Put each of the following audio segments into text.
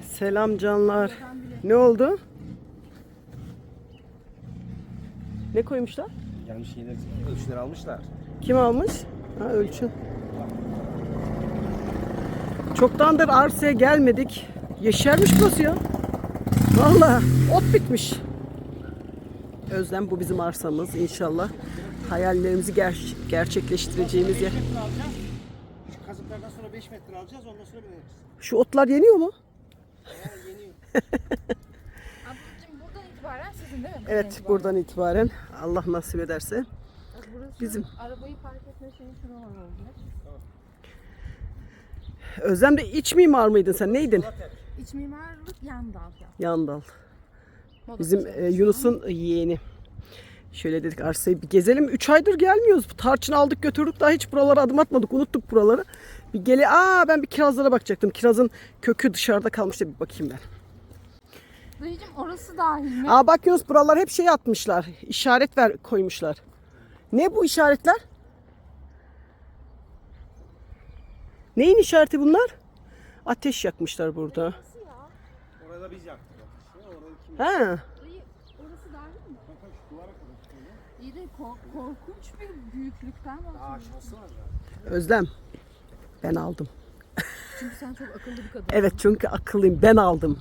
Selam canlar. Ne oldu? Ne koymuşlar? Gelmiş şeyler, ölçüler almışlar. Kim almış? Ha ölçü. Çoktandır arsaya gelmedik. Yeşermiş burası ya. Vallahi ot bitmiş. Özlem bu bizim arsamız inşallah. Hayallerimizi ger- gerçekleştireceğimiz yer. metre alacağız. Şu kazıklardan sonra 5 metre alacağız. Ondan sonra bineriz. Şu otlar yeniyor mu? Ablacığım buradan itibaren sizin değil mi? Evet buradan itibaren Allah nasip ederse. Burası bizim. Arabayı park etme şeyi şuralar olacak. Özlem de iç mimar mıydın sen? Neydin? İç mimarlık yan dal ya. Yandal. Moda Bizim e, Yunus'un yeğeni. Şöyle dedik arsayı bir gezelim. 3 aydır gelmiyoruz. Tarçın aldık götürdük daha hiç buralara adım atmadık. Unuttuk buraları. Bir gele Aa ben bir kirazlara bakacaktım. Kirazın kökü dışarıda kalmıştı bir bakayım ben. Dayıcım orası dahil mi? Aa bak Yunus buralar hep şey atmışlar. İşaret ver koymuşlar. Ne bu işaretler? Neyin işareti bunlar? Ateş yakmışlar burada. Orada biz yaktık. Orada kim? Ha. Dayı orası dahil mi? İyi de ko- korkunç bir büyüklükten bahsediyorsun. Özlem. Ben aldım. Çünkü sen çok akıllı bir kadın. Evet çünkü akıllıyım. Ben aldım.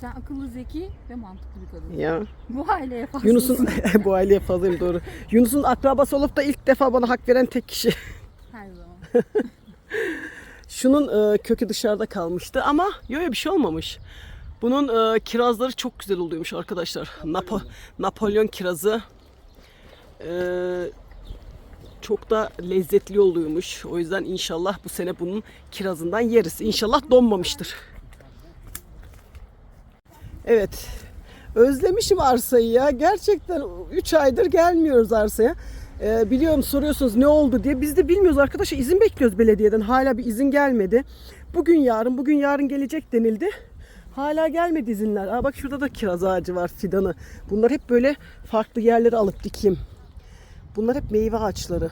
Sen akıllı, zeki ve mantıklı bir kadın. Ya. Bu aileye fazlasın. Yunus'un bu aileye fazlayım doğru. Yunus'un akrabası olup da ilk defa bana hak veren tek kişi. Her zaman. Şunun e, kökü dışarıda kalmıştı ama yok bir şey olmamış. Bunun e, kirazları çok güzel oluyormuş arkadaşlar. Napo Napolyon kirazı. E, çok da lezzetli oluyormuş. O yüzden inşallah bu sene bunun kirazından yeriz. İnşallah donmamıştır. Evet. Özlemişim arsayı ya. Gerçekten 3 aydır gelmiyoruz arsaya. Ee, biliyorum soruyorsunuz ne oldu diye. Biz de bilmiyoruz arkadaşlar. İzin bekliyoruz belediyeden. Hala bir izin gelmedi. Bugün yarın, bugün yarın gelecek denildi. Hala gelmedi izinler. Aa bak şurada da kiraz ağacı var fidanı. Bunlar hep böyle farklı yerlere alıp dikeyim. Bunlar hep meyve ağaçları.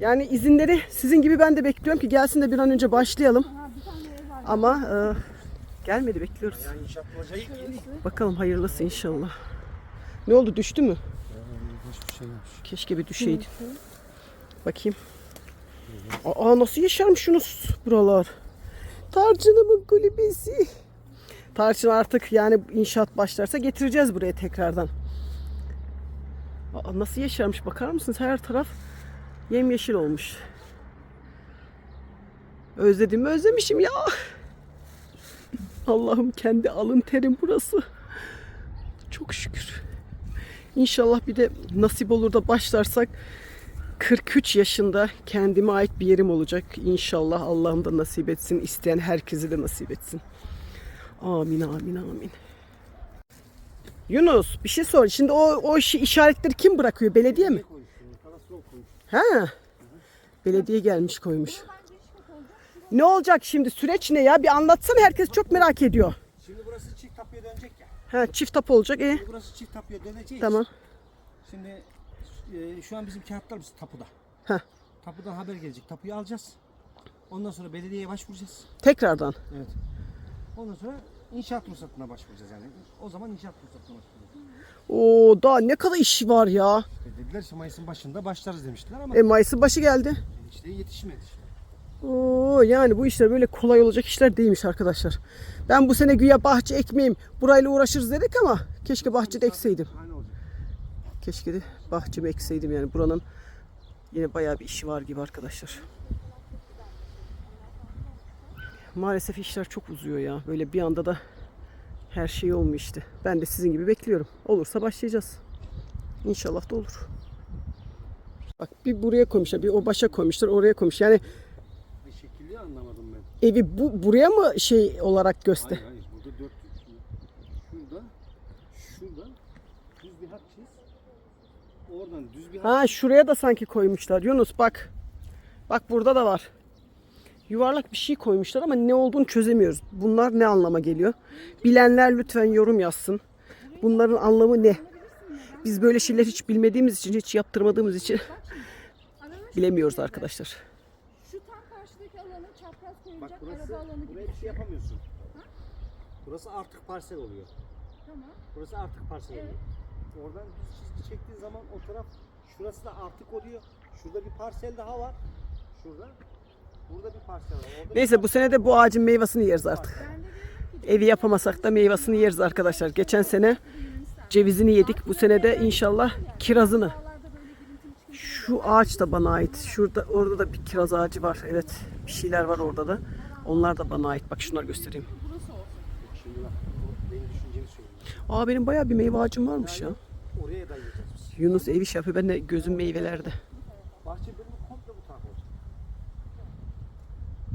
Yani izinleri sizin gibi ben de bekliyorum ki gelsin de bir an önce başlayalım. Ama e, gelmedi bekliyoruz. Bakalım hayırlısı inşallah. Ne oldu düştü mü? Keşke bir düşeydi. Bakayım. Aa nasıl yaşarmış Yunus buralar. Tarçınımın kulübesi. Tarçın artık yani inşaat başlarsa getireceğiz buraya tekrardan. Nasıl yaşarmış bakar mısınız? Her taraf yemyeşil olmuş. Özledim mi özlemişim ya. Allah'ım kendi alın terim burası. Çok şükür. İnşallah bir de nasip olur da başlarsak 43 yaşında kendime ait bir yerim olacak. İnşallah Allah'ım da nasip etsin. isteyen herkese de nasip etsin. Amin amin amin. Yunus bir şey sor. Şimdi o, o işi, işaretleri kim bırakıyor? Belediye mi? Ha. Belediye gelmiş koymuş. Ne olacak şimdi? Süreç ne ya? Bir anlatsana herkes çok merak ediyor. Şimdi burası çift tapuya dönecek ya. Ha çift tap olacak. E burası çift tapuya dönecek. tamam. Şimdi e, şu an bizim kağıtlarımız tapuda. Heh. Tapudan haber gelecek. Tapuyu alacağız. Ondan sonra belediyeye başvuracağız. Tekrardan. Evet. Ondan sonra inşaat ruhsatına başvuracağız yani. O zaman inşaat ruhsatına başvuracağız. Oo daha ne kadar iş var ya. E dediler ki Mayıs'ın başında başlarız demiştiler ama E Mayıs'ın başı geldi. işte yetişmedi işte. Oo yani bu işler böyle kolay olacak işler değilmiş arkadaşlar. Ben bu sene güya bahçe ekmeyeyim. Burayla uğraşırız dedik ama keşke bahçede ekseydim. Hani olacak. Keşke de bahçemi ekseydim yani buranın yine bayağı bir işi var gibi arkadaşlar. Maalesef işler çok uzuyor ya. Böyle bir anda da her şey olmuyor işte. Ben de sizin gibi bekliyorum. Olursa başlayacağız. İnşallah da olur. Bak bir buraya koymuşlar, bir o başa koymuşlar, oraya koymuş. Yani Bir şekilli anlamadım ben. evi bu buraya mı şey olarak göster? Hayır hayır burada dört şurada şurada düz bir hat çiz. Oradan düz bir hat Ha şuraya da sanki koymuşlar. Yunus bak. Bak burada da var. Yuvarlak bir şey koymuşlar ama ne olduğunu çözemiyoruz. Bunlar ne anlama geliyor? Bilenler lütfen yorum yazsın. Bunların anlamı ne? Biz böyle şeyler hiç bilmediğimiz için, hiç yaptırmadığımız için bilemiyoruz arkadaşlar. Şu tam karşıdaki alanın çapraz Bak koyulacak burası araba alanı gibi. buraya bir şey yapamıyorsun. Burası artık parsel oluyor. Tamam. Burası artık parsel Evet. oluyor. Oradan düz çizgi çektiğin zaman o taraf şurası da artık oluyor. Şurada bir parsel daha var. Şurada. Burada bir parsel var. Orada Neyse bu sene de bu ağacın meyvasını yeriz artık. Evi yapamasak da meyvasını yeriz arkadaşlar. Geçen sene cevizini yedik. Bu sene de inşallah kirazını. Şu ağaç da bana ait. Şurada orada da bir kiraz ağacı var. Evet. Bir şeyler var orada da. Onlar da bana ait. Bak şunları göstereyim. Şimdi bak. Benim düşüncemi. Aa benim bayağı bir meyve ağacım varmış ya. Oraya da yiyeceğiz biz. Yunus ev iş yapıyor. Ben de gözüm meyvelerde. Bahçe bölümü komple bu tarafa olacak.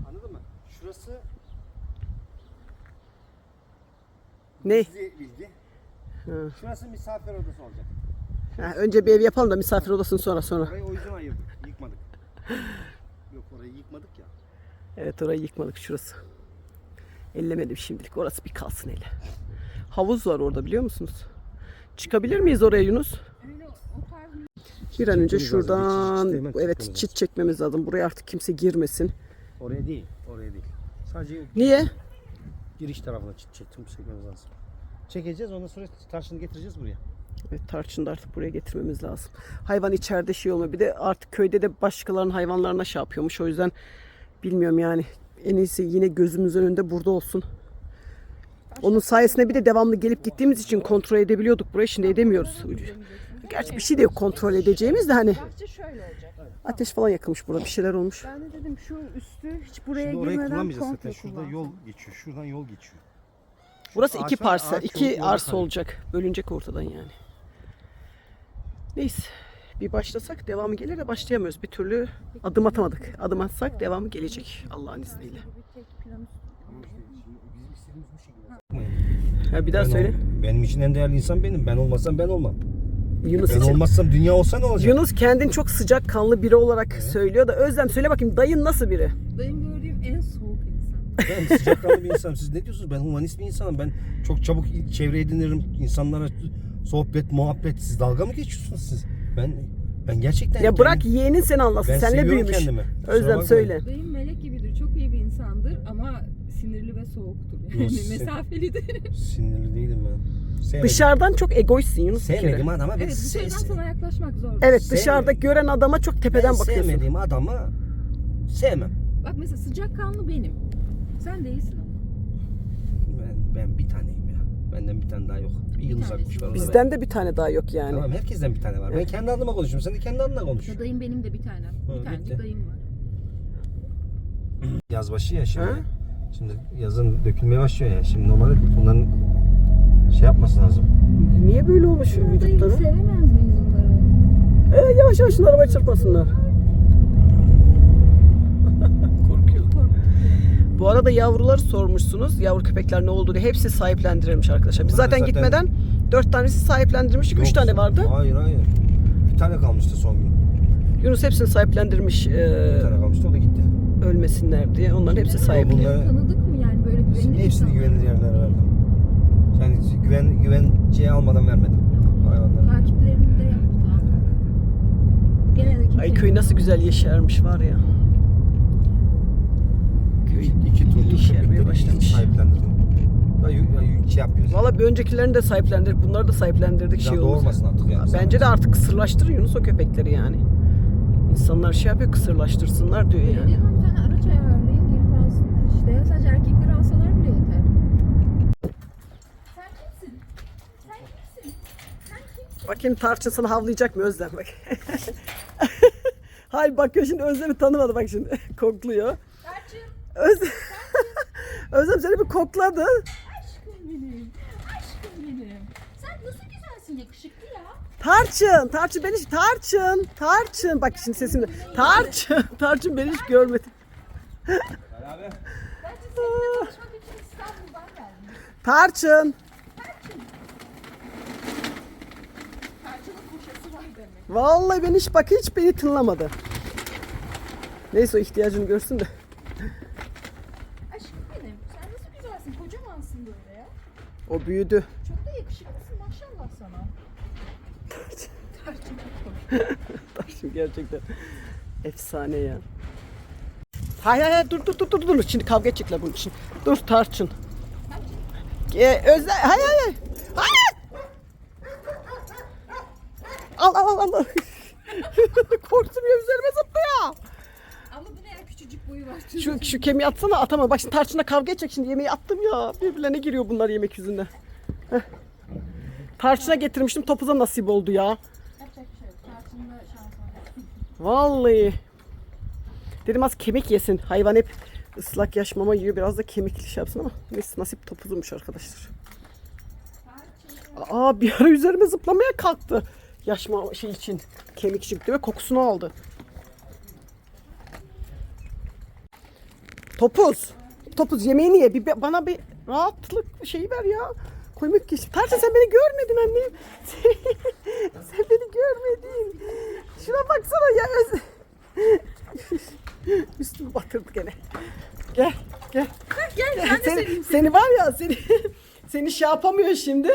Anladın mı? Şurası Ne? Bizi bildi. Hı. Şurası misafir odası olacak. Ha, önce bir ev yapalım da misafir odasını sonra sonra. Orayı o yüzden ayırdık. Yıkmadık. Yok orayı yıkmadık ya. Evet orayı yıkmadık şurası. Ellemedim şimdilik. Orası bir kalsın hele. Havuz var orada biliyor musunuz? Çıkabilir miyiz oraya Yunus? Bir an önce Çekmemiz lazım. Bir çit- çit şuradan hemen evet çekmemiz çit çekmemiz lazım. Buraya artık kimse girmesin. Oraya değil. Oraya değil. Sadece Niye? Giriş tarafına çektim. Çekmemiz lazım. Çekeceğiz ondan sonra taşını getireceğiz buraya. Evet tarçını da artık buraya getirmemiz lazım. Hayvan içeride şey olmuyor. Bir de artık köyde de başkalarının hayvanlarına şey yapıyormuş. O yüzden bilmiyorum yani. En iyisi yine gözümüzün önünde burada olsun. Onun sayesinde bir de devamlı gelip gittiğimiz için kontrol edebiliyorduk burayı. Şimdi edemiyoruz. Gerçi bir şey de yok kontrol edeceğimiz de hani bahçe şöyle olacak. Ateş falan yakılmış burada. Bir şeyler olmuş. Ben de dedim şu üstü hiç buraya Şimdi orayı girmeden kullanmayacağız komple zaten. Şurada kullansın. yol geçiyor. Şuradan yol geçiyor. Burası Ağaç iki parsel, ağaç iki yola arsa kayıyor. olacak. Bölünecek ortadan yani. Neyse. Bir başlasak devamı gelir de başlayamıyoruz. Bir türlü adım atamadık. Adım atsak devamı gelecek Allah'ın izniyle. Bir tek plan Ama işte şimdi bizim istediğimiz bu şekilde. Ha, bir daha Ben söyle. ol- benim için en değerli insan benim. Ben olmazsam ben olmam. Yunus Ben için. olmazsam dünya olsa ne olacak? Yunus kendin çok sıcak kanlı biri olarak söylüyor da Özlem söyle bakayım dayın nasıl biri? Benim gördüğüm en soğuk insan. Ben sıcakkanlı bir insanım. Siz ne diyorsunuz? Ben humanist bir insanım. Ben çok çabuk çevre edinirim. İnsanlara sohbet, muhabbet. Siz dalga mı geçiyorsunuz siz? Ben ben gerçekten Ya bırak kendim- yeğenin seni anlasın. ben Senle büyümüş. kendimi. Özlem söyle. Dayım melek gibidir. Çok iyi bir insandır ama sinirli ve soğuktur. Yani mesafelidir. Sinirli değilim ben. Sevmedim. Dışarıdan çok egoistsin Yunus bir kere. Sevmediğim adama ben evet dışarıdan se- sana yaklaşmak zor. Evet Sevmedim. dışarıda gören adama çok tepeden ben bakıyorsun. sevmediğim adamı sevmem. Bak mesela sıcakkanlı benim. Sen değilsin ama. Ben, ben bir taneyim ya. Benden bir tane daha yok. Bir yıldız tanesi. akmış var orada. Bizden de bir tane daha yok yani. Tamam herkesten bir tane var. Ben kendi adıma konuşuyorum. Sen de kendi adına konuş. Ya dayım benim de bir tane. Hı, Bir tane bitti. dayım var. Yaz başı ya şimdi. Ha? Şimdi yazın dökülmeye başlıyor ya. Şimdi normalde bunların şey yapması lazım. Niye böyle olmuş vücutları? sevemez miyiz bunları? Ee, yavaş yavaş şunları arabaya çarpmasınlar. Korkuyor. Bu arada yavruları sormuşsunuz. Yavru köpekler ne oldu diye. Hepsi sahiplendirilmiş arkadaşlar. Biz Bunlar zaten, zaten- gitmeden dört tanesi sahiplendirmiştik. Üç tane vardı. Hayır hayır. Bir tane kalmıştı son gün. Yunus hepsini sahiplendirmiş Bir e, tane kalmıştı o da gitti. ölmesinler diye. Onların hepsi sahipli. Bunlar- Tanıdık mı yani böyle güvenilir Hepsini insanlar? güvenilir yerlere verdim. Yani güven güvenceye almadan vermedim. Hayvanları. Takiplerini de yaptı. Gene de kimse Ay köy nasıl güzel yeşermiş var ya. Köy İki, turdur yeşermeye köpekleri başlamış. sahiplendirdim. Da yu- ya- şey yapıyoruz. Valla bir öncekilerini de sahiplendirdik. Bunları da sahiplendirdik. Bir şey daha oldu. doğurmasın artık yani. Bence de artık kısırlaştırın Yunus o köpekleri yani. İnsanlar şey yapıyor kısırlaştırsınlar diyor yani. Bir tane araç ayarlayın gelip alsınlar işte. Sadece erkekleri Bakayım tarçın sana havlayacak mı Özlem bak. Hayır bakıyor şimdi Özlem'i tanımadı bak şimdi. Kokluyor. Tarçın. Özlem, Özlem seni bir kokladı. Aşkım benim. Aşkım benim. Sen nasıl güzelsin yakışıklı ya. Tarçın, Tarçın beni hiç, Tarçın, Tarçın. Bak şimdi sesimle. Tarçın, Tarçın beni hiç görmedi. Ben de seninle tanışmak için İstanbul'dan geldim. Tarçın. Vallahi beni hiç bak hiç beni tınlamadı. Neyse o ihtiyacını görsün de. Aşkım benim. Sen nasıl güzelsin? Kocamansın böyle ya. O büyüdü. Çok da yakışıklısın maşallah sana. Tarçın Tarçın gerçekten efsane ya. Hayır hayır hayır, dur dur dur dur dur. Şimdi kavga edecekler bunun için. Dur Tarçın. Ee, özle... Hay hay hay. Hayır. Al al al al. Korktum ya üzerime zıplıyor. Ama bu ne ya küçücük boyu var. Şu, şu kemiği atsana atama. Bak şimdi tarçınla kavga edecek şimdi yemeği attım ya. Birbirlerine giriyor bunlar yemek yüzünden. Heh. Tarçına getirmiştim topuza nasip oldu ya. Yapacak bir şey yok. Tarçınla şans var. Vallahi. Dedim az kemik yesin. Hayvan hep ıslak yaş mama yiyor. Biraz da kemikli şey yapsın ama neyse nasip topuzmuş arkadaşlar. Aa bir ara üzerime zıplamaya kalktı. Yaş mama şey için. Kemik için ve kokusunu aldı. Topuz. Topuz yemeğini ye. Bir, bana bir rahatlık şeyi ver ya. Koymak geç. Tarçın sen beni görmedin annem. sen beni görmedin. Şuna baksana ya. Üstümü batırdı gene. Gel, gel. Gel ben de seni, seveyim seni var ya seni seni şey yapamıyor şimdi.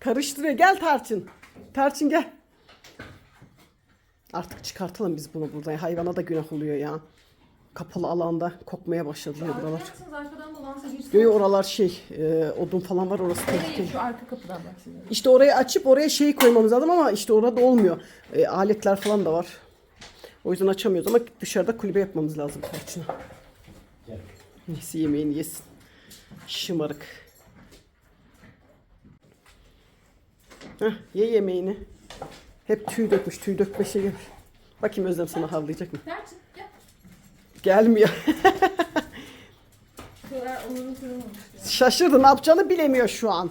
Karıştırıyor. Gel Tarçın. Tarçın gel. Artık çıkartalım biz bunu buradan. Hayvana da günah oluyor ya. Kapalı alanda kokmaya başladı ya buralar. Arkadan dolansa girsin. Göğe oralar şey, e, odun falan var orası tehlikeli. Şu arka kapıdan bak şimdi. İşte orayı açıp oraya şeyi koymamız lazım ama işte orada olmuyor. E, aletler falan da var. O yüzden açamıyoruz ama dışarıda kulübe yapmamız lazım tarçına. Neyse yemeğini yesin. Şımarık. Heh, ye yemeğini. Hep tüy dökmüş, tüy dökme şey gelmiş. Bakayım Özlem sana havlayacak mı? Tarçın gel. Gelmiyor. Onurun kırılmamış. Şaşırdı ne yapacağını bilemiyor şu an.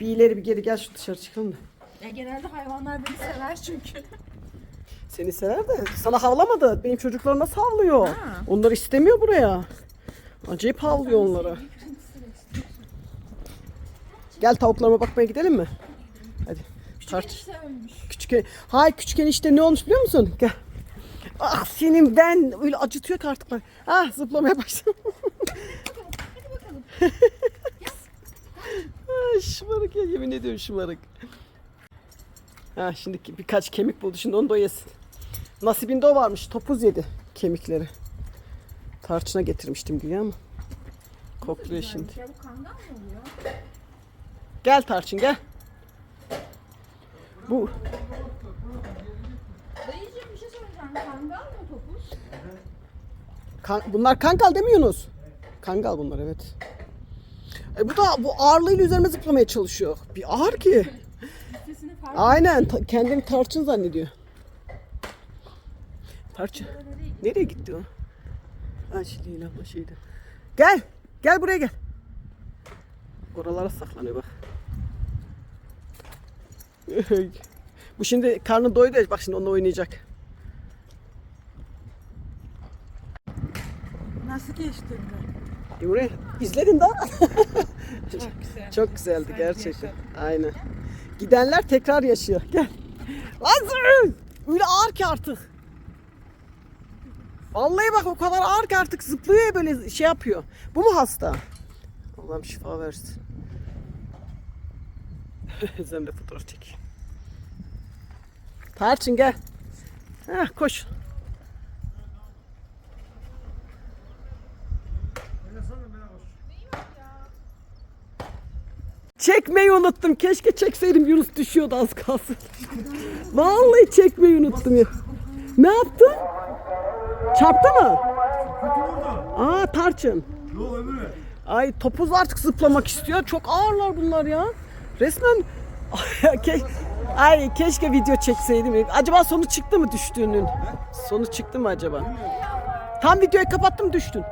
Bir ileri bir geri gel şu dışarı çıkalım da. Ya genelde hayvanlar beni sever çünkü. Seni sever de sana havlamadı. Benim çocuklar nasıl havlıyor? Ha. Onlar istemiyor buraya. Acayip havlıyor onlara. Gel tavuklarıma bakmaya gidelim mi? Tart. ölmüş. Küçük en- Hay küçük enişte ne olmuş biliyor musun? Gel. Ah senin ben öyle acıtıyor ki artık bak. Ah zıplamaya başladım. Hadi bakalım. Ay şımarık ya yemin ediyorum şımarık. Ha şimdi ki- birkaç kemik buldu şimdi onu da yesin. Nasibinde o varmış topuz yedi kemikleri. Tarçına getirmiştim güya ama. Kokluyor şimdi. Ya bu kangal mı oluyor? Gel Tarçın gel. Bu Dayıcığım bir şey soracağım. Kangal mı topuz? kan- bunlar kangal demiyorsunuz. Kangal bunlar evet. E bu da bu ağırlığıyla üzerime zıplamaya çalışıyor. Bir ağır ki. Sesini fark Aynen ta- kendini tarçın zannediyor. Tarçın. Nereye gitti o? Ha şey değil şeydi. Gel. Gel buraya gel. Oralara saklanıyor bak. Bu şimdi karnı doydu ya bak şimdi onunla oynayacak. Nasıl geçti? E buraya izledin daha. Çok güzel. Çok güzeldi Sanki gerçekten. yaşadım. Aynen. Gidenler tekrar yaşıyor. Gel. Lazım. Öyle ağır ki artık. Vallahi bak o kadar ağır ki artık zıplıyor ya böyle şey yapıyor. Bu mu hasta? Allah'ım şifa versin. Özlem de fotoğraf çek. Tarçın gel. Heh, koş. Çekmeyi unuttum. Keşke çekseydim. Yunus düşüyordu az kalsın. Vallahi çekmeyi unuttum ya. Ne yaptın? Çarptı mı? Aa tarçın. Ay topuz artık zıplamak istiyor. Çok ağırlar bunlar ya. Resmen Ay keşke video çekseydim. Acaba sonu çıktı mı düştüğünün? Sonu çıktı mı acaba? Tam videoyu kapattım düştün.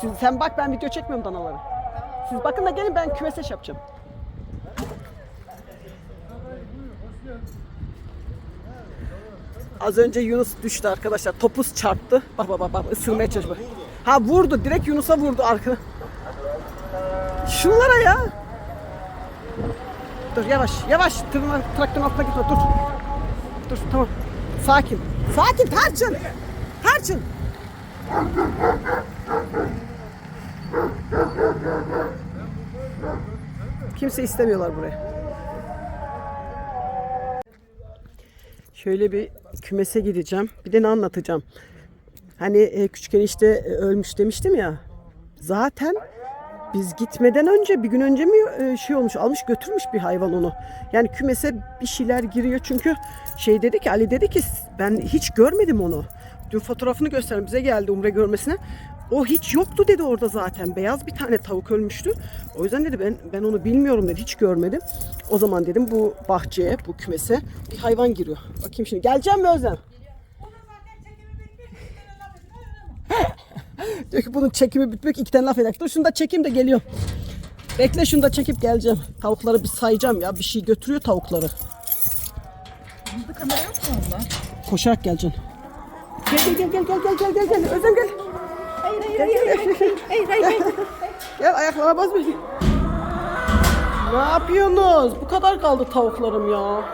Siz, sen bak ben video çekmiyorum danaları. Siz bakın da gelin ben kümese şey yapacağım. Az önce Yunus düştü arkadaşlar. Topuz çarptı. Bak bak bak ısırmaya çalışıyor. Ha vurdu. Direkt Yunus'a vurdu arka. Şunlara ya. Dur yavaş yavaş. Tırnak, traktörün altına gitme dur. Dur tamam. Sakin. Sakin Tarçın. Tarçın. Kimse istemiyorlar buraya. Şöyle bir kümese gideceğim. Bir de ne anlatacağım. Hani e, küçükken işte e, ölmüş demiştim ya. Zaten biz gitmeden önce bir gün önce mi e, şey olmuş almış götürmüş bir hayvan onu. Yani kümese bir şeyler giriyor çünkü şey dedi ki Ali dedi ki ben hiç görmedim onu. Dün fotoğrafını gösterdim bize geldi umre görmesine. O hiç yoktu dedi orada zaten. Beyaz bir tane tavuk ölmüştü. O yüzden dedi ben ben onu bilmiyorum dedi. Hiç görmedim. O zaman dedim bu bahçeye, bu kümese bir hayvan giriyor. Bakayım şimdi. Geleceğim mi Özlem? Diyor ki bunun çekimi bitmek iki tane laf eder. Dur şunu da çekeyim de geliyor. Bekle şunu da çekip geleceğim. Tavukları bir sayacağım ya. Bir şey götürüyor tavukları. Bizde kamera yok mu onda? Koşarak geleceksin. Gel gel gel gel gel gel gel gel. Özlem gel. Hayır hayır Gel gel gel. hayır hayır. hayır. Gel ayaklarına basma. Ne yapıyorsunuz? Bu kadar kaldı tavuklarım ya.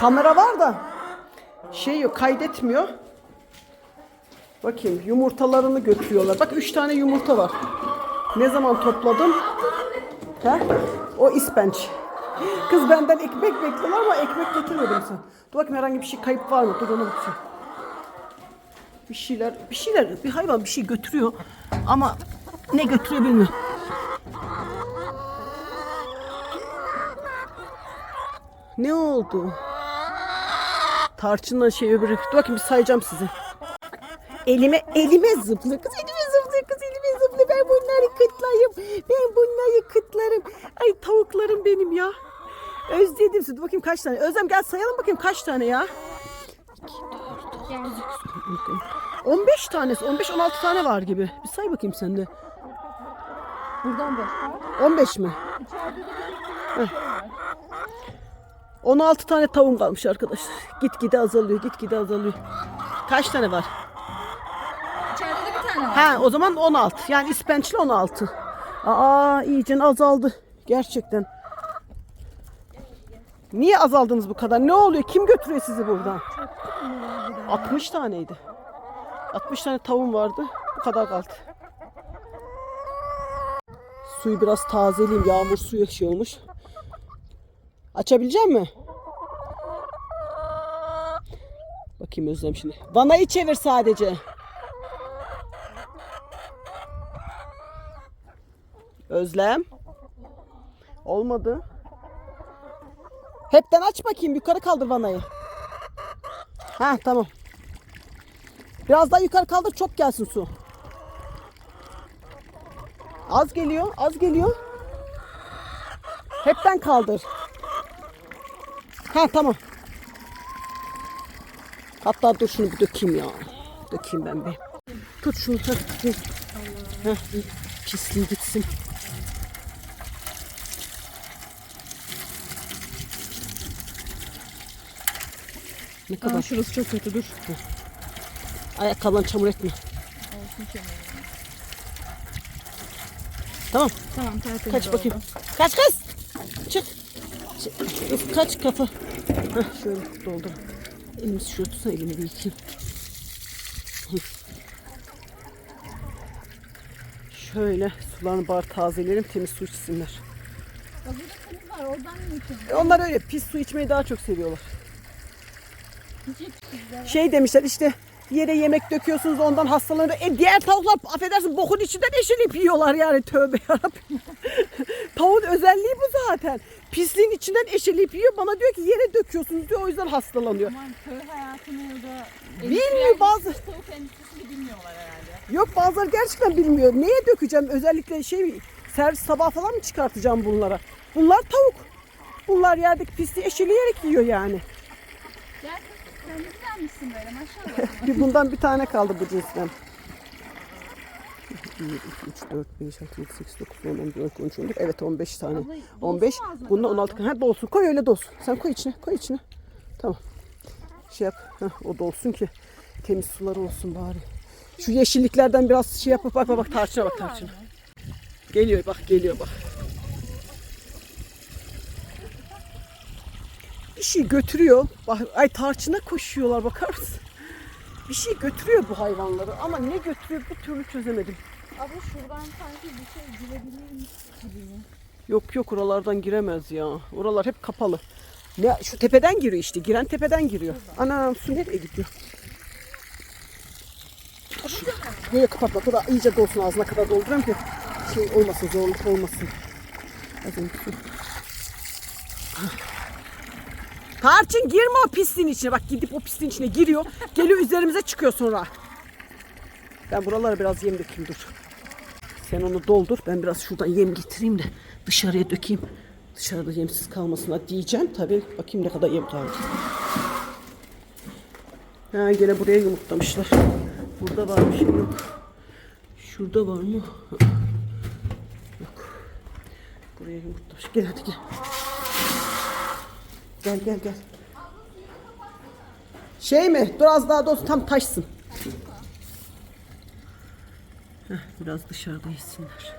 Kamera var da şey yok kaydetmiyor. Bakayım yumurtalarını götürüyorlar. Bak üç tane yumurta var. Ne zaman topladım? He? O ispenç. Kız benden ekmek bekliyorlar ama ekmek getirmedim sen. Dur bakayım herhangi bir şey kayıp var mı? Dur ona bakayım. Bir şeyler, bir şeyler, bir hayvan bir şey götürüyor ama ne götürüyor bilmiyorum. Ne oldu? Tarçınla şey öbürü. Dur bakayım bir sayacağım sizi. Elime, elime zıplıyor. Kız elime zıplıyor. Kız elime zıplıyor. Ben bunları kıtlayayım. Ben bunları kıtlarım. Ay tavuklarım benim ya. Özledim sizi. Bakayım kaç tane. Özlem gel sayalım bakayım kaç tane ya. 15 tanesi. 15-16 tane var gibi. Bir say bakayım sen de. Buradan başka. 15 mi? Heh. 16 tane tavuğum kalmış arkadaşlar. Gitgide azalıyor, gitgide azalıyor. Kaç tane var? İçeride de bir tane var. Ha, o zaman 16. Yani ispençli 16. Aa, iyice azaldı. Gerçekten. Niye azaldınız bu kadar? Ne oluyor? Kim götürüyor sizi buradan? 60 taneydi. 60 tane tavuğum vardı. Bu kadar kaldı. Suyu biraz tazeleyeyim. Yağmur suyu şey olmuş. Açabilecek mi? Bakayım Özlem şimdi. Vanayı çevir sadece. Özlem. Olmadı. Hepten aç bakayım. Yukarı kaldır vanayı. Ha tamam. Biraz daha yukarı kaldır çok gelsin su. Az geliyor, az geliyor. Hepten kaldır. Ha tamam. Hatta dur şunu bir dökeyim ya. Dökeyim ben bir. Tut şunu tut. Heh, pisliği gitsin. Ne kadar? Aa, şurası çok kötü dur. Ayakkabılarını çamur etme. Tamam. Tamam tertemiz Kaç oldu. bakayım. Kaç kız. Çık. Çık. Kaç kafa. Heh, şöyle doldur. Elimiz şuraya tutsa elimi bir yıkayayım. Şöyle sularını bari tazeleyelim temiz su içsinler. Bak burada temiz var. Oradan mı içiyorsun? Onlar öyle pis su içmeyi daha çok seviyorlar. Şey demişler işte yere yemek döküyorsunuz ondan hastalanıyor. E diğer tavuklar affedersin bokun içinden eşeleyip yiyorlar yani tövbe yarabbim. Tavuğun özelliği bu zaten. Pisliğin içinden eşeleyip yiyor. Bana diyor ki yere döküyorsunuz diyor o yüzden hastalanıyor. Aman köy hayatını ya da Bilmiyor bazı. tavuk endüstrisini bilmiyorlar herhalde. Yok bazıları gerçekten bilmiyor. Neye dökeceğim? Özellikle şey servis sabah falan mı çıkartacağım bunlara? Bunlar tavuk. Bunlar yerdeki pisliği eşeleyerek yiyor yani. Kız. Sen ne güzelmişsin böyle maşallah. Bir bundan bir tane kaldı bu cinsten. 1, 2, 3, 4, 5, 6, 7, 8, 9, 10, 11, 12, 13, 14. Evet 15 tane. Abla, 15. dolsun mu ağzına Bundan kadar 16. Ha dolsun. Koy öyle dolsun. Sen koy içine. Koy içine. Tamam. Şey yap. Heh, o dolsun ki temiz suları olsun bari. Şu yeşilliklerden biraz şey yapıp bak bak bak tarçına bak tarçına. Geliyor bak geliyor bak. Bir şey götürüyor. Bak, ay tarçına koşuyorlar bakar mısın? Bir şey götürüyor bu hayvanları ama ne götürüyor bir türlü çözemedim. Abla şuradan sanki bir şey girebilirmiş gibi mi? Yok yok oralardan giremez ya. Oralar hep kapalı. Ne şu tepeden giriyor işte. Giren tepeden giriyor. Anam su nereye gidiyor? Böyle kapatma. Dur iyice dolsun ağzına kadar dolduruyorum ki şey olmasın, zorluk olmasın. Az önce su. Tarçın girme o pisliğin içine. Bak gidip o pisliğin içine giriyor. Geliyor üzerimize çıkıyor sonra. Ben buralara biraz yem dökeyim dur. Sen onu doldur. Ben biraz şuradan yem getireyim de dışarıya dökeyim. Dışarıda yemsiz kalmasına diyeceğim. Tabii bakayım ne kadar yem kaldı. Ha gene buraya yumurtlamışlar. Burada var bir şey yok. Şurada var mı? Yok. Buraya yumurtlamış. Gel hadi gel. Gel gel gel. Şey mi? Dur az daha doz tam taşsın. Heh, biraz dışarıda yesinler.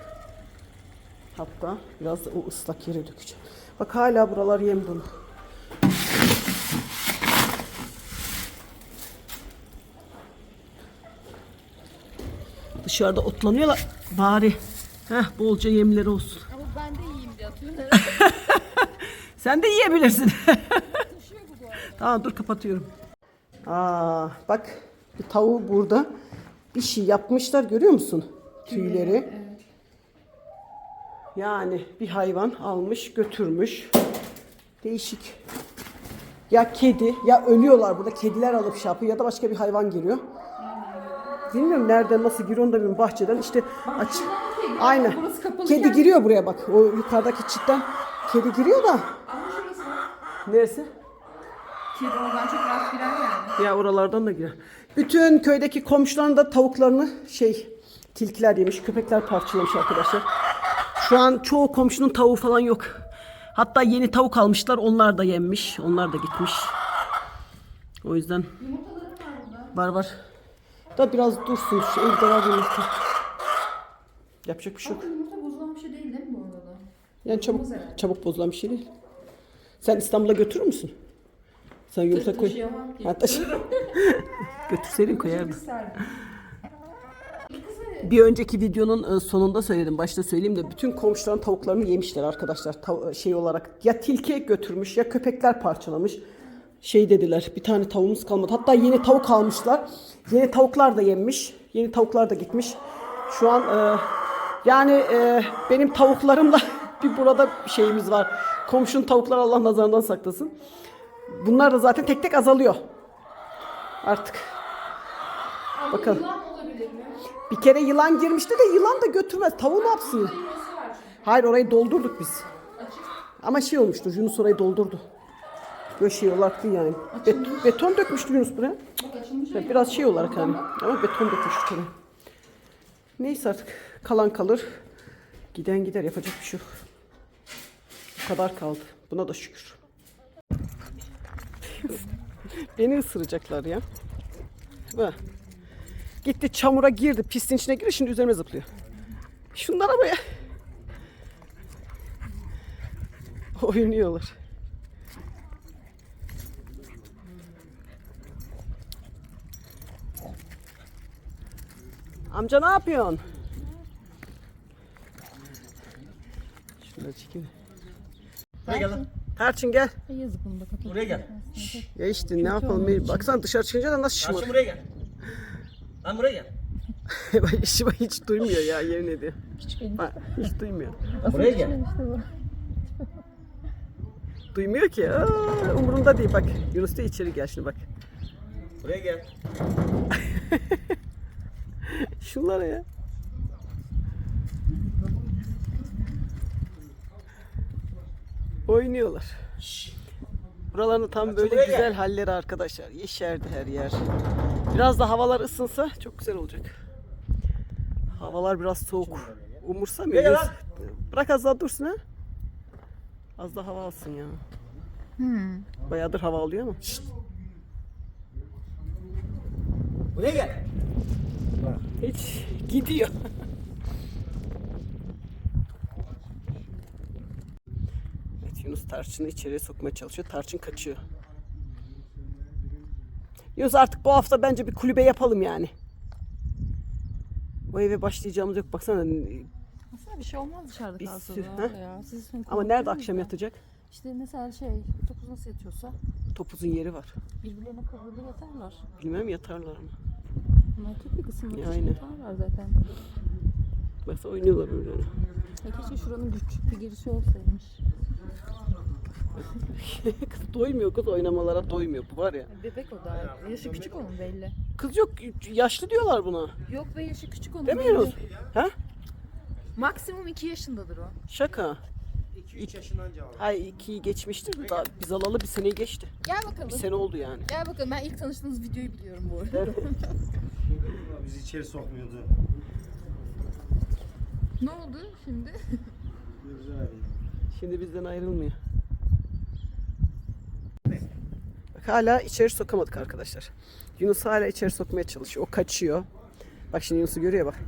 Hatta biraz da o ıslak yere dökeceğim. Bak hala buralar yem dolu. Dışarıda otlanıyorlar. Bari Heh, bolca yemleri olsun. Ama ben de yiyeyim diye atıyorum. Sen de yiyebilirsin. tamam dur kapatıyorum. Aa, bak bir tavuğu burada bir şey yapmışlar görüyor musun? Tüyleri. Yani bir hayvan almış götürmüş. Değişik. Ya kedi ya ölüyorlar burada kediler alıp şey yapıyor ya da başka bir hayvan geliyor. Bilmiyorum nereden nasıl giriyor onu da bilmiyorum bahçeden işte aç. Kapalı Kedi giriyor buraya bak. O yukarıdaki çitten kedi giriyor da. Neresi? Kedi oradan çok rahat girer yani. Ya oralardan da girer. Bütün köydeki komşuların da tavuklarını şey tilkiler yemiş, köpekler parçalamış arkadaşlar. Şu an çoğu komşunun tavuğu falan yok. Hatta yeni tavuk almışlar, onlar da yenmiş, onlar da gitmiş. O yüzden var var. Da biraz dursun, şu evde var yumurta. Yapacak bir şey yok. Yumurta bozulan bir şey değil değil mi bu arada? Yani çabuk çabuk bozulan bir şey değil. Sen İstanbul'a götürür müsün? Sen yumurta koy. ki. Ha, taşı- Götürseydin koyardın. İsterdim. Bir önceki videonun e, sonunda söyledim, başta söyleyeyim de bütün komşuların tavuklarını yemişler arkadaşlar. Tav- şey olarak ya tilki götürmüş ya köpekler parçalamış. Şey dediler bir tane tavuğumuz kalmadı. Hatta yeni tavuk almışlar. Yeni tavuklar da yenmiş. Yeni tavuklar da gitmiş. Şu an e, yani e, benim tavuklarımla bir burada şeyimiz var. Komşunun tavukları Allah nazarından saklasın. Bunlar da zaten tek tek azalıyor. Artık. Bakalım. Yılan olabilir mi? Bir kere yılan girmişti de yılan da götürmez. Tavuğu ne yapsın? Hayır orayı doldurduk biz. Ama şey olmuştu Yunus orayı doldurdu. Böyle şey olarak değil yani. Bet- beton dökmüştü Yunus buraya. Açılmış. Biraz şey olarak hani. Ama beton dökmüştü tabii. Neyse artık kalan kalır. Giden gider yapacak bir şey yok. Kadar kaldı. Buna da şükür. Beni ısıracaklar ya. Bak. Gitti çamura girdi. Pistin içine girdi. Şimdi üzerime zıplıyor. Şunlara bak ya. Oynuyorlar. Amca ne yapıyorsun? Şunları çekeyim. Buraya gel lan. Tarçın gel. Yazık bunu da kapatayım. Buraya gel. Ya işte ne yapalım? Baksana dışarı çıkınca da nasıl Tarçın şımarık. buraya gel. Lan buraya gel. Bak işi bak hiç duymuyor ya yemin ediyorum. Hiç benim. Bak, hiç duymuyor. Buraya gel. Duymuyor ki. Aa, umurunda değil bak. Yunus da içeri gel şimdi bak. Buraya gel. Şunlara ya. Oynuyorlar. Buraların tam böyle güzel halleri arkadaşlar. Yeşerdi her yer. Biraz da havalar ısınsa çok güzel olacak. Havalar biraz soğuk. Umursamıyor. Gel lan. Yunus. Bırak az daha dursun ha. Az da hava alsın ya. Bayağıdır hava alıyor ama. Buraya gel. Hiç gidiyor. Evet Yunus tarçını içeriye sokmaya çalışıyor. Tarçın kaçıyor. Yunus artık bu hafta bence bir kulübe yapalım yani. Bu eve başlayacağımız yok. Baksana Aslında bir şey olmaz dışarıda Bir kalsa sürü- da ya. Siz şimdi ama nerede akşam yatacak? İşte mesela şey, topuz nasıl yatıyorsa Topuzun yeri var. birbirlerine kıvrılı yatarlar. Bilmem yatarlar ama. Bunlar bir kısımda Ya, yani aynen. yatarlar zaten. Mesela oynuyorlar öyle. Ya keşke şuranın küçük bir girişi olsaymış. kız doymuyor kız oynamalara doymuyor bu var ya. Bebek o da. Yaşı küçük onun belli. Kız yok yaşlı diyorlar buna. Yok be yaşı küçük onun Demiyoruz. Ha? Maksimum 2 yaşındadır o. Şaka. 2-3 yaşından cevap. Ay ikiyi geçmiştir. Daha biz alalı bir seneyi geçti. Gel Bir bakalım. sene oldu yani. Gel bakalım ben ilk tanıştığınız videoyu biliyorum bu arada. Bizi içeri sokmuyordu. ne oldu şimdi? Güzel. Şimdi bizden ayrılmıyor. Bak hala içeri sokamadık arkadaşlar. Yunus hala içeri sokmaya çalışıyor. O kaçıyor. Bak şimdi Yunus'u görüyor bak.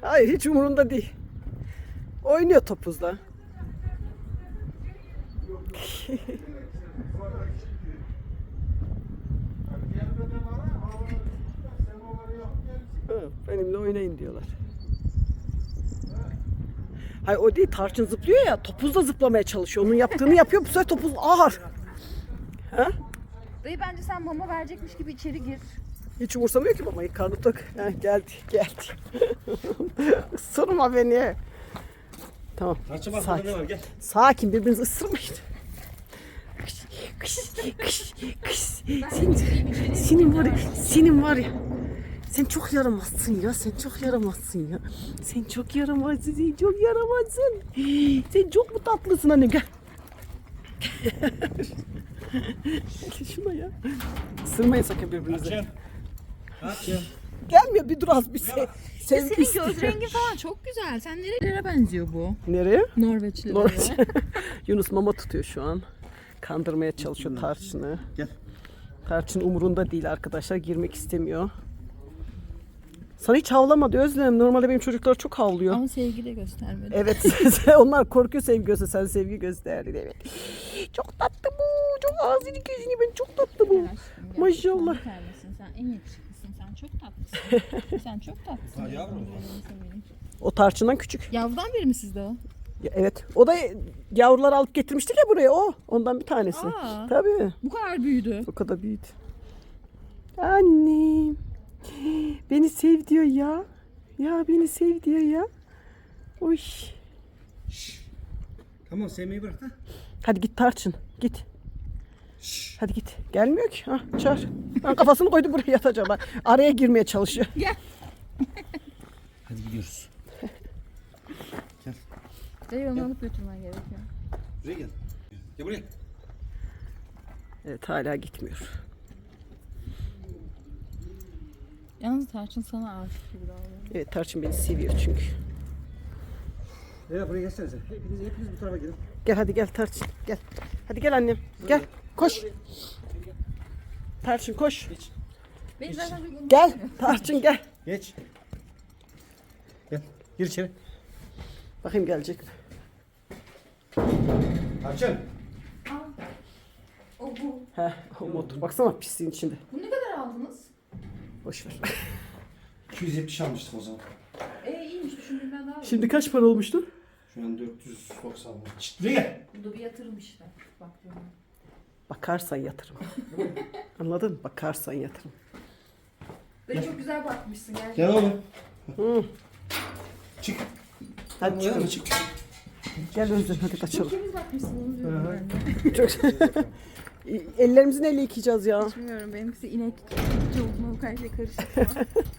Hayır hiç umurunda değil. Oynuyor topuzla. Benimle oynayın diyorlar. Hayır o değil tarçın zıplıyor ya topuzla zıplamaya çalışıyor. Onun yaptığını yapıyor bu sefer topuz ağır. Ha? Dayı bence sen mama verecekmiş gibi içeri gir. Hiç umursamıyor ki babayı karnı tok. Ha, geldi geldi. Isırma beni. Tamam. Tarçın bak Sakin. ne var gel. Sakin birbirinizi ısırmayın. Kış, kış, kış, kış. Senin, senin var ya, senin var ya. Sen çok yaramazsın ya, sen çok yaramazsın ya. Sen çok yaramazsın, sen çok yaramazsın. Sen çok mu tatlısın annem gel. Gel şuna ya. Isırmayın sakın birbirinizi. Tarçın. Tarçın. Gelmiyor bir dur az bir se sevgi Senin istiyor. göz rengi falan çok güzel. Sen nerelere benziyor bu? Nereye? Norveçlilere. Norveç. Yunus mama tutuyor şu an. Kandırmaya çalışıyor tarçını. Gel. Tarçın umurunda değil arkadaşlar. Girmek istemiyor. Sana hiç havlamadı Özlem. Normalde benim çocuklar çok havlıyor. Ama sevgi de göstermedi. Evet. onlar korkuyor sevgi göster. Sen sevgi gösterdin evet. Çok tatlı bu. Çok ağzını gözünü ben çok tatlı bu. Maşallah. Sen en yakışıklısın. Sen çok tatlısın. Sen çok tatlısın. Ha, yavrum. O tarçından küçük. Yavrudan biri mi sizde o? Ya, Evet. O da yavrular alıp getirmiştik ya buraya o. Ondan bir tanesi. Aa. Tabii. Bu kadar büyüdü. O kadar büyüdü. Annem. Beni sev diyor ya. Ya beni sev diyor ya. Oy. Tamam sevmeyi bırak da. Hadi git tarçın. Git. Hadi git. Gelmiyor ki. Ha, çağır. Ben kafasını koydu buraya yatacağım. Bak, Araya girmeye çalışıyor. Hadi gidiyoruz. Dayı onu alıp götürmen gerekiyor. Buraya gel. Gel buraya. Evet hala gitmiyor. Yalnız Tarçın sana aşık gibi davranıyor. Evet tarçın beni seviyor çünkü. Leyla buraya gelsenize. Hepiniz, hepiniz bu tarafa gelin. Gel hadi gel tarçın. Gel. Hadi gel annem. Gel. Koş. Tarçın koş. Beni zaten çok umursamıyor. Gel. Tarçın gel. Geç. Gel. Gir içeri. Bakayım gelecek mi? Tarçın. O bu. He, o motor. Baksana pisliğin içinde. Bunu ne kadar aldınız? Boş ver. 270 almıştım o zaman. Ee iyiymiş düşündüğümden daha iyi. Şimdi kaç para olmuştu? Şu an 490 mı? Çık buraya gel. Bu da bir yatırım işte. Baktığında. Bakarsan yatırım. Anladın mı? Bakarsan yatırım. Dayı çok güzel bakmışsın gerçekten. Gel oğlum. Hı. Çık. Hadi çıkalım. çık. Gel Özlem hadi kaçalım. Temiz bakmışsın onu diyorum ben de. Çok Ellerimizi neyle yıkayacağız ya? Bilmiyorum benimkisi inek, tavuk mavuk her şey karışık.